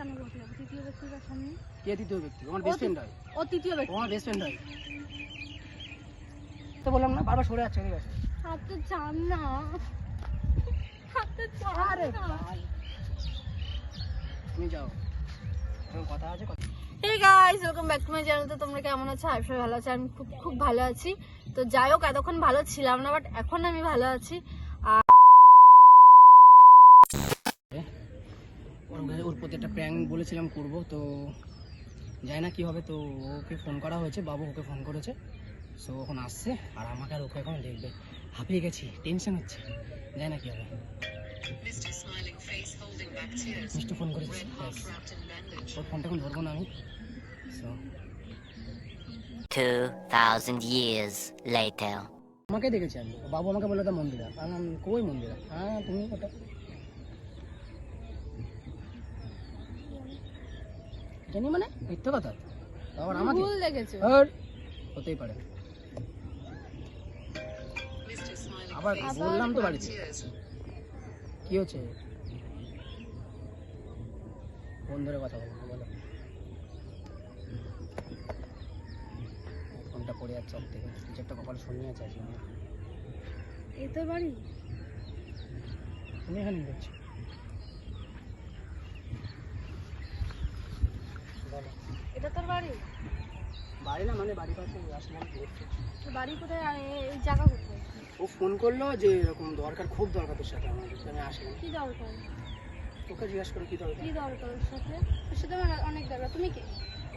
কেন বলতে যাব তৃতীয় ব্যক্তির সামনে কে তৃতীয় ব্যক্তি? আমার বেস্ট ফ্রেন্ড হয়। ও তৃতীয় ব্যক্তি। আমার বেস্ট ফ্রেন্ড হয়। তো বললাম না বারবার সরে যাচ্ছে ঠিক আছে হাতে চান না। হাতে চান আরে তুমি যাও। কথা আছে কথা hey guys welcome back to my channel তো তোমরা কেমন আছো? আমি ভালো আছি। আমি খুব খুব ভালো আছি। তো যাই হোক এতক্ষণ ভালো ছিলাম না বাট এখন আমি ভালো আছি। প্রতি একটা প্র্যাঙ্ক বলেছিলাম করব তো জানি না কি হবে তো ওকে ফোন করা হয়েছে বাবু ওকে ফোন করেছে সো এখন আসছে আর আমাকে আর ওকে এখন দেখবে। হাঁপিয়ে গেছি টেনশন হচ্ছে জানি না কি হবে। মিষ্টি ফোন করেছি. ওর ফোনটা এখন ধরবো না আমি সো 2,000 years later. আমাকে দেখেছি আমি বাবু আমাকে বলল তা মন্দিরা। আমি কই মন্দিরা? হ্যাঁ তুমি ওটা জানি মানে? মিথ্যে কথা? আবার আমাকে? ভুল দেখেছ। আর? হতেই পারে। আবার বললাম তো বাড়িতে। কি হচ্ছে? ফোন ধরে কথা বলো বলো। ফোনটা পড়ে যাচ্ছে সব থেকে। কিছু একটা কপাল শুনিয়ে আছে আজকে। এই বাড়ি? তুমি এখানে কি করছ বলো এটা তোর বাড়ি? বাড়ি না মানে বাড়ির পাশে আসলাম। তোর বাড়ি কোথায়? এই জায়গা কোথায়? ও ফোন করল যে এরকম দরকার খুব দরকার তোর সাথে আমার। তো আমি আসলাম। কি দরকার? তোকে জিজ্ঞাসা করে কি দরকার? কি দরকার ওর সাথে? ওর সাথে আমার অনেক দরকার। তুমি কে?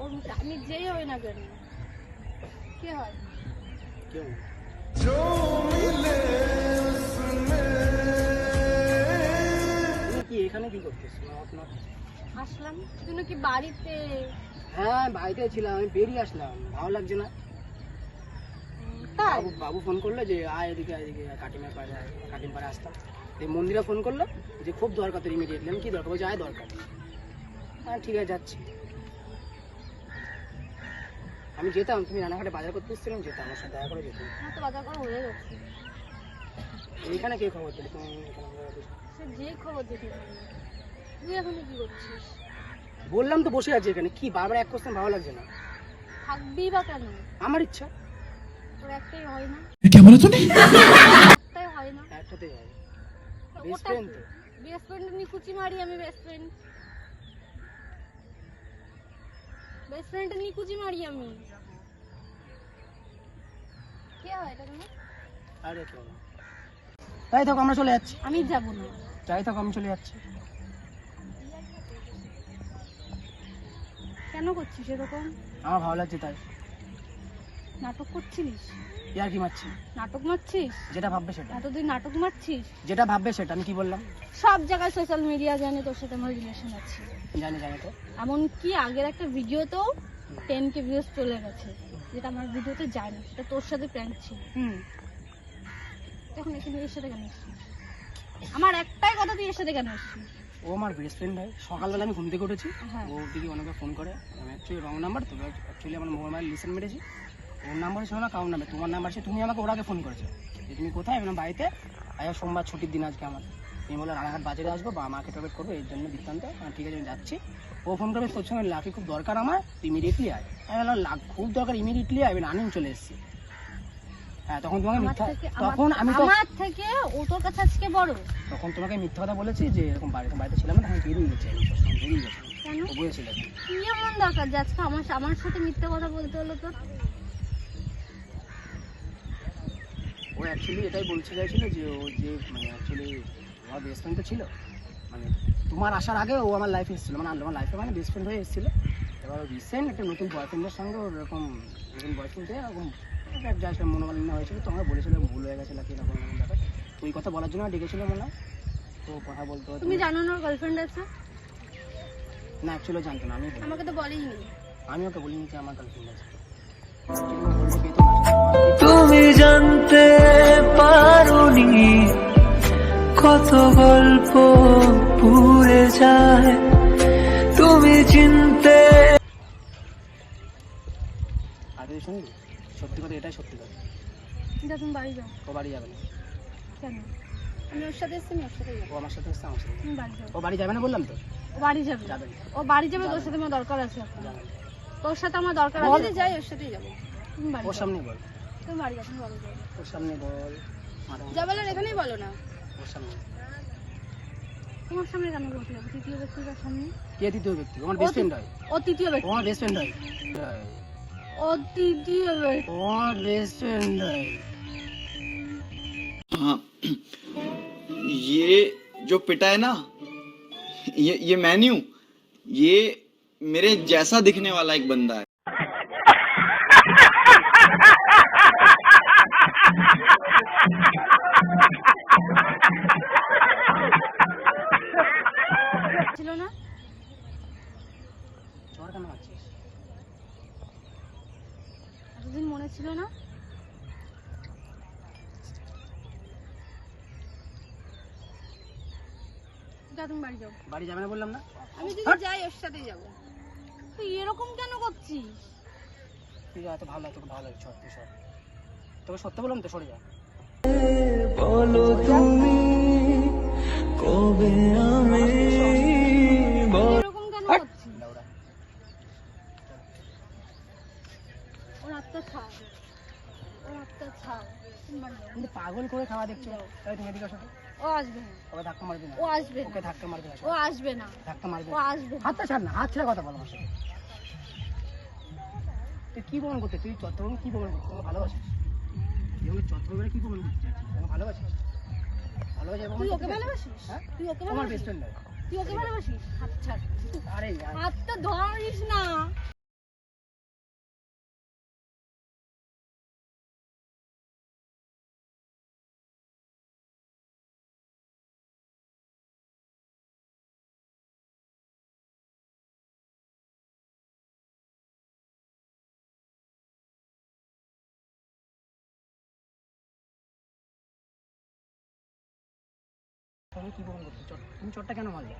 ওর আমি যেই হবে না কেন? কে হয়? কেউ। কি এখানে কি করতেছ? আপনার আসলাম। তুমি কি বাড়িতে? হ্যাঁ বাড়িতে ছিলাম আমি বেরিয়ে আসলাম ভালো লাগছে না। তাই? বাবু বাবু ফোন করল যে আয় এদিকে এদিকে কাটিমের পাড়ে আয় কাটিম পাড়ে আসতাম। এই মন্দিরা ফোন করল যে খুব দরকার তোর ইমিডিয়েটলি আমি কি দরকার? বলছে আয় দরকার। হ্যাঁ ঠিক আছে যাচ্ছি। আমি যেতাম তুমি রানাঘাটে বাজার করতে এসেছিলাম যেতাম আমার সাথে দেখা করে যেতাম। আমার তো বাজার করা হয়ে গেছে। এইখানে কে খবর পেলে তুমি যে খবর নিল। তুই এখন কি করছিস? বললাম তো বসে আছি এখানে। কি বারবার এক কোশ্চেন ভালো লাগছে না? থাকবি বা কেন? আমার ইচ্ছা। তোর একটাই হয় না। একটাই হয় না। তো Best ওটা friend তো। বেস্ট ফ্রেন্ড নিকুচি মারি আমি বেস্ট ফ্রেন্ড বেস্ট ফ্রেন্ড নিকুচি মারি আমি। কে হয় এটা তোমার? আরে না তাই থাকো আমরা চলে যাচ্ছি। আমি যাব না। তাই থাকো আমি চলে যাচ্ছি। কেন করছিস এরকম? আমার ভালো লাগছে তাই। নাটক করছিস ইয়ার কি মারছি? নাটক মারছিস? যেটা ভাববে সেটা। এতদিন নাটক মারছিস? যেটা ভাববে সেটা আমি কি বললাম? সব জায়গায় সোশ্যাল মিডিয়া জানে তোর সাথে আমার রিলেশন আছে। জানি জানি তো। এমনকি আগের একটা ভিডিওতেও টেন কে ভিউজ চলে গেছে যেটা আমার ভিডিওতে যায় না সেটা তোর সাথে প্র্যাঙ্ক ছিল। হুম। এখন এখানে এর সাথে কেন এসছিস? আমার একটাই কথা তুই এর সাথে কেন এসছিস? ও আমার বেস্ট ফ্রেন্ড হয় সকালবেলা আমি ঘুম থেকে উঠেছি। হ্যাঁ। ও দিকে অনেকে ফোন করে আমি অ্যাকচুয়ালি রং নাম্বার তো অ্যাকচুয়ালি আমার মোবাইল লিসেন মেরেছি। ওর নাম্বার ছিল না কারোর নাম্বার তোমার নাম্বার ছিল তুমি আমাকে ওর আগে ফোন করেছ। যে তুমি কোথায়? আমি বাড়িতে? আজ সোমবার ছুটির দিন আজকে আমার। তুমি বলে রানাঘাট বাজারে আসব বা আমাকে টবেট করব এর জন্য বৃত্তান্ত। হ্যাঁ, ঠিক আছে আমি যাচ্ছি। ও ফোন করবে তোর সঙ্গে লাকি খুব দরকার আমার ইমিডিয়েটলি আয়। আমি বললাম লাখ খুব দরকার ইমিডিয়েটলি আয়। আমি রানিং চলে এসেছি। হ্যাঁ তখন তোমাকে মিথ্যা তখন আমি তো আমার থেকে ও তোর কাছে আজকে বড়। তখন তোমাকে মিথ্যা কথা বলেছি যে এরকম বাড়িতে বাড়িতে ছিলাম না তখন বেরিয়ে গেছি আমি সব বেরিয়ে গেছি ও বলেছিল কি এমন দরকার যে আজকে আমার আমার সাথে মিথ্যে কথা বলতে হলো তোর? ও অ্যাকচুয়ালি এটাই বলতে চাইছিল যে ও যে মানে অ্যাকচুয়ালি আমার বেস্ট ফ্রেন্ড তো ছিল। মানে তোমার আসার আগে ও আমার লাইফে এসেছিল। মানে আমার লাইফে মানে বেস্ট ফ্রেন্ড হয়ে এসেছিল। এবার রিসেন্ট একটা নতুন বয়ফ্রেন্ডের সঙ্গে ওরকম নতুন বয়ফ্রেন্ড এরকম জাস্ট মনোমালিন্য হয়েছিল তো আমরা বলেছিল ভুল হয়ে গেছে নাকি এরকম এরকম ব্যাপার। ওই কথা বলার জন্য ডেকেছিল মনে তো কথা বলতে তুমি জানো না ওর গার্লফ্রেন্ড আছে? না অ্যাকচুয়ালি জানতো না আমি আমাকে তো বলেই নি আমি ওকে বলিনি যে আমার গার্লফ্রেন্ড আছে। তুমি জানতে পারোনি কত গল্প পুড়ে যায়। তুমি চিনতে আর শুনবি সত্যি কথা এটাই সত্যি কথা। যা তুমি বাড়ি যাও। ও বাড়ি যাবে না। কেন? আমি ওর সাথে এসছি আমি ওর সাথে ও আমার সাথে এসছে আমার সাথে তুমি বাড়ি যাও। ও বাড়ি যাবে না বললাম তো? ও বাড়ি যাবে। যাবে ও বাড়ি যাবে তোর সাথে আমার দরকার আছে। তোর সাথে আমার দরকার আছে যাই ওর সাথেই যাব। তুমি বাড়ি ওর সামনে বল। তুমি বাড়ি যাও তুমি যাও। ওর সামনে বল। যা বলার এখানেই বলো না। ওর সামনে তোমার সামনে কেন বলতে যাব? তৃতীয় ব্যক্তির সামনে? কে তৃতীয় ব্যক্তি? আমার বেস্ট ফ্রেন্ড হয়। ও তৃতীয় ব্যক্তি আমার বেস্ট ফ্রেন্ড হয়। ও তৃতীয় ব্যক্তি ও আমার বেস্ট ফ্রেন্ড হয় हाँ ये जो पिटा है ना ये ये मैं नहीं हूं ये मेरे जैसा दिखने वाला एक बंदा है ছিল না জ্বর কেন আছিস এতদিন মনে ছিল না। যা তুমি বাড়ি যাও। বাড়ি যাবে না বললাম না? আমি যদি যাই ওর সাথেই যাব। তুই এরকম কেন করছিস? তুই যা, এত ভালো তোকে ভালো তুই সর তোকে সত্য বললাম তো সরে যা। বলো তুমি কবে কিন্তু পাগল করে খাওয়া দেখছ? তাই তুমি এদিকে আসো ও আসবে না। ওকে ধাক্কা মারবি না। ও আসবে ওকে ধাক্কা মারবি না ও আসবে না। ধাক্কা মারবি ও আসবে হাতটা ছাড় না হাত ছেড়ে কথা বল আমার সাথে। তুই কি প্রমাণ করতে? তুই চট্টগ্রামে কি প্রমাণ করতে? তোমাকে ভালোবাসিস? এভাবে চট্টগ্রামে কি প্রমাণ করতে চাইছিস? তোমাকে ভালোবাসিস? ভালোবাসি তুই ওকে ভালোবাসিস? হ্যাঁ? তুই ওকে ভালোবাসিস? তুই ওকে ভালোবাসিস? হাত ছাড়। আরে হাতটা ধরিস না। তুমি কি প্রমাণ করতে চট তুমি চটটা কেন মারলে?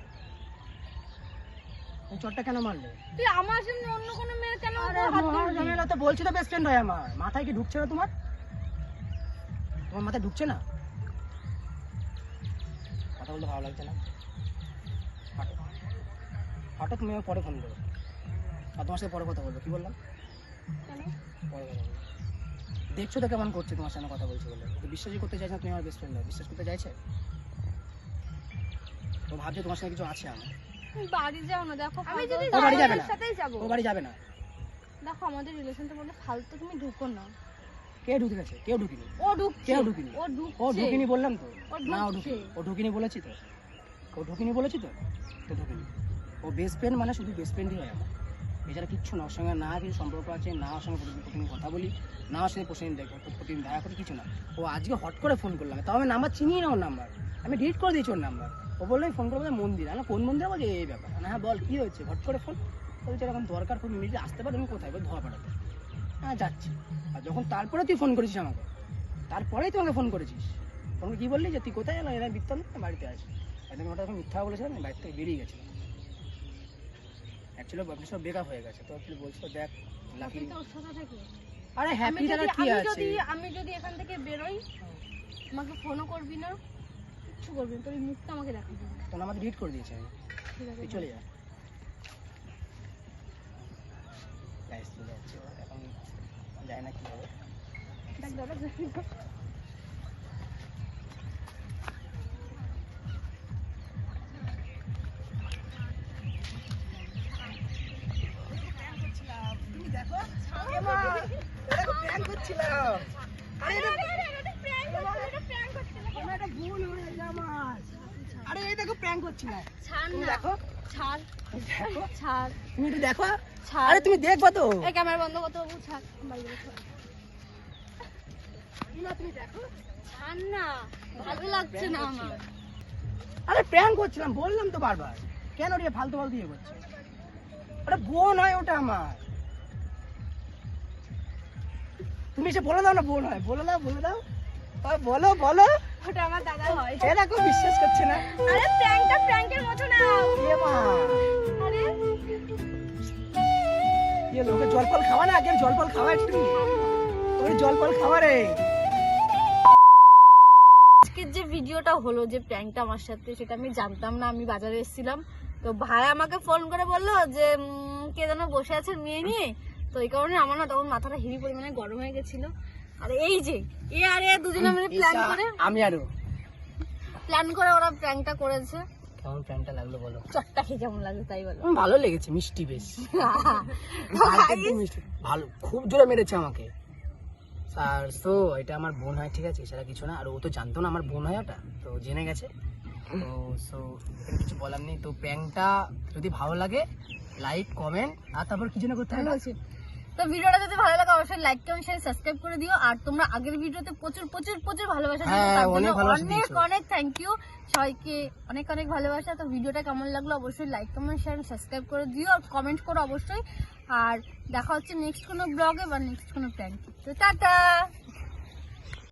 তুমি চটটা কেন মারলে? তুই আমার সামনে অন্য কোনো মেয়ের কেন? ঝামেলা তো বলছি তো বেস্ট ফ্রেন্ড হয় আমার। মাথায় কি ঢুকছে না তোমার? তোমার মাথায় ঢুকছে না? কথা বলতে ভালো লাগছে না? হাঁটো হাঁটো তুমি আমাকে পরে ফোন করো আর তোমার সাথে পরে কথা বলব। কি বললাম? পরে কথা বলব। দেখছ তো কেমন করছে তোমার সাথে কথা বলছি বলে। বিশ্বাসই করতে চাইছে না তুমি আমার বেস্ট ফ্রেন্ড বিশ্বাস করতে চাইছে? তো ভাবছে তোমার সাথে কিছু আছে আমার। বাড়ি যাও না দেখো আমি যদি ও বাড়ি যাবে না। সাথেই যাব। ও বাড়ি যাবে না? দেখো আমাদের রিলেশনটা মধ্যে ফালতু তুমি ঢুকো না। কে ঢুকে গেছে? কেউ ঢুকিনি। ও ঢুকছে কেউ ঢুকিনি। ও ও ঢুকিনি বললাম তো। ও না ও ঢুকছে। ঢুকিনি ও ঢুকিনি বলেছি তো। ও ঢুকিনি বলেছি তো? তো ঢুকিনি। ও বেস্ট ফ্রেন্ড মানে শুধু বেস্ট ফ্রেন্ডই হয় আমার। এছাড়া কিচ্ছু না ওর সঙ্গে না কিছু সম্পর্ক আছে না ওর সঙ্গে প্রতিদিন কথা বলি না ওর সাথে প্রতিদিন দেখো প্রতিদিন দেখা করি কিছু না। ও আজকে হট করে ফোন করলাম তাও আমি নাম্বার চিনি না ওর নাম্বার আমি ডিলিট করে দিয়েছি ওর নাম্বার ও বলল ফোন করব মন্দির। না কোন মন্দিরে বলছে এই ব্যাপার। না হ্যাঁ বল কী হয়েছে? হট করে ফোন বলছে এরকম দরকার খুব ইমিডিয়েট আসতে পারে আমি কোথায়? ধোয়া পাঠাতে হ্যাঁ যাচ্ছি। আর যখন তারপরে তুই ফোন করেছিস আমাকে তারপরেই তোমাকে ফোন করেছিস। তোমাকে কি বললি যে তুই কোথায় এলো এরা বৃত্তান্ত বাড়িতে আসি একদম ওটা যখন মিথ্যা বলেছিলাম আমি বাড়ি থেকে বেরিয়ে গেছিলাম। অ্যাকচুয়ালি আপনি সব ব্রেকআপ হয়ে গেছে। তো actually বলছিল দেখ লাকি আরে আমি হ্যাপি যদি কি আমি আছে? যদি আমি যদি এখান থেকে বেরোই আমাকে ফোনও করবি না। কিছু করবি না। তোর এই মুখটা আমাকে দেখাবি। তখন আমাকে ডিলিট করে দিয়েছে। আমি ঠিক আছে তুই চলে যা। গাইস চলে যাচ্ছে এখন যায় না কি হবে। দেখ দাদা দেখ। প্র্যাঙ্ক তুমি না। দেখো। ছাড়। দেখো। ছাড়। তুমি একটু দেখো। ছাড়। আরে তুমি দেখব তো। এই ক্যামেরা বন্ধ করতে বাবু ছাড়। বাড়ি যাব, ছাড়। তুমি দেখো। ছাড় না। ভালো লাগছে না আমার। আরে প্র্যাঙ্ক করছিলাম বললাম তো বারবার। কেন রে ফালতু ফালতু ইয়ে করছে? আরে বোন হয় ওটা আমার। তুমি এসে বলে দাও না বোন হয়। বলে দাও বলে দাও। বলো বলো। ওটা আমার দাদা হয়। এ দেখো বিশ্বাস করছে না। আরে প্র্যাঙ্কটা প্র্যাঙ্কের মতো না। এ মা। আরে। এ লোকে জল ফল খাওয়া না আগে জল ফল খাওয়া একটু। ওই জল ফল খাওয়া রে। আজকের যে ভিডিওটা হলো যে প্র্যাঙ্কটা আমার সাথে সেটা আমি জানতাম না আমি বাজারে এসেছিলাম। তো ভাই আমাকে ফোন করে বলল যে কে যেন বসে আছে মেয়ে নিয়ে। তো এই কারণে আমার না তখন মাথাটা হেভি পরিমাণে গরম হয়ে গেছিল। আর এই যে এ আর এ দুজনে মিলে প্ল্যান করে। আমি আরও প্ল্যান করে ওরা প্র্যাঙ্কটা করেছে। কেমন প্যান্টটা লাগল বলো? চটটা খেয়ে কেমন লাগে তাই বলো। ভালো লেগেছে মিষ্টি বেশ। মিষ্টি। ভালো খুব জোরে মেরেছে আমাকে। আর তো এটা আমার বোন হয় ঠিক আছে? এছাড়া কিছু না। আর ও তো জানতো না আমার বোন হয় ওটা তো জেনে গেছে। তো সো কিছু বলার নেই। তো প্র্যাঙ্কটা যদি ভালো লাগে লাইক কমেন্ট আর তারপর কিছু না করতে হবে? তো ভিডিওটা যদি ভালো লাগে অবশ্যই লাইক কমেন্ট শেয়ার সাবস্ক্রাইব করে দিও। আর তোমরা আগের ভিডিওতে প্রচুর প্রচুর প্রচুর ভালোবাসা হ্যাঁ, অনেক। অনেক থ্যাংক ইউ সবাইকে অনেক অনেক ভালোবাসা। তো ভিডিওটা কেমন লাগল অবশ্যই লাইক কমেন্ট শেয়ার সাবস্ক্রাইব করে দিও। আর কমেন্ট করো অবশ্যই। আর দেখা হচ্ছে নেক্সট কোনো ব্লগে বা নেক্সট কোনো প্ল্যান তো টাটা!